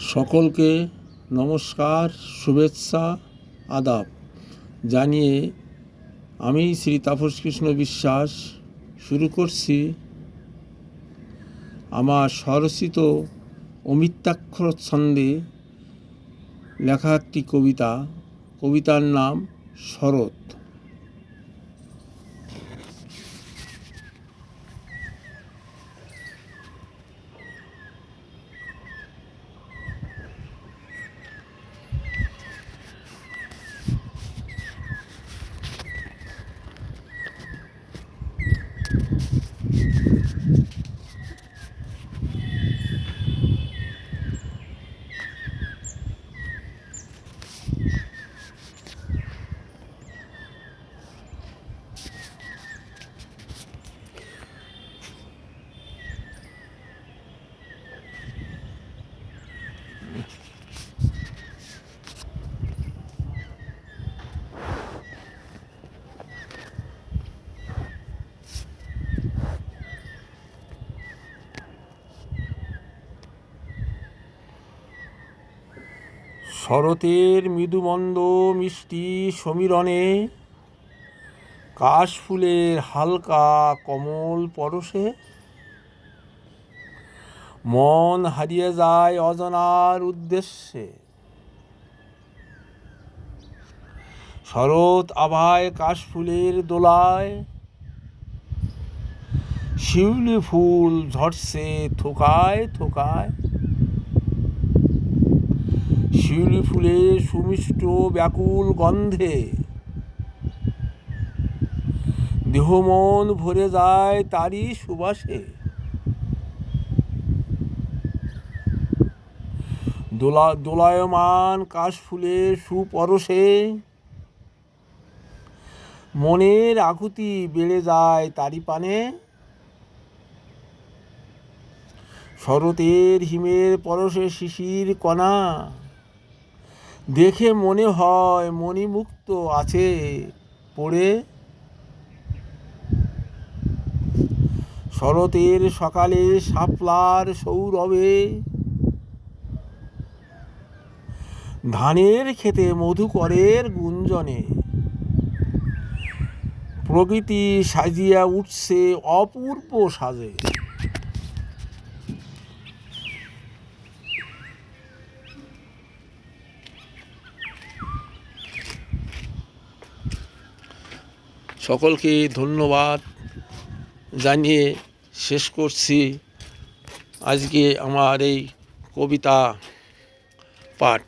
সকলকে নমস্কার, শুভেচ্ছা, আদাব। জানিয়ে আমি শ্রী তাপস কৃষ্ণ বিশ্বাস শুরু করছি আমার স্বরচিত অমিত্যাক্ষর ছন্দে লেখা একটি কবিতা। কবিতার নাম শরৎ। শরতের মৃদুমন্দ মিষ্টি সমীরণে কাশফুলের হালকা কমল পরশে। মন হারিয়ে যায় অজানার উদ্দেশ্যে। শরৎ আভায় কাশফুলের দোলায় শিউলি ফুল ঝরছে থোকায় থোকায়। ফুলের সুমিষ্ট ব্যাকুল গন্ধে। দেহ মন ভরে যায় তারই সুবাসে। দোলা, দোলায়মান কাশফুলের সুপরশে। মনের আকুতি বেড়ে যায় তারি পানে। শরতের হিমের পরশে শিশির কণা। দেখে মনে হয় মণিমুক্ত আছে, পড়ে। শরতের সকালে শাপলার সৌরভে। ধানের খেতে মধুকরের গুঞ্জনে। প্রকৃতি সাজিয়া উঠছে অপূর্ব সাজে। সকলকে ধন্যবাদ জানিয়ে শেষ করছি আজকে আমার এই কবিতা পাঠ।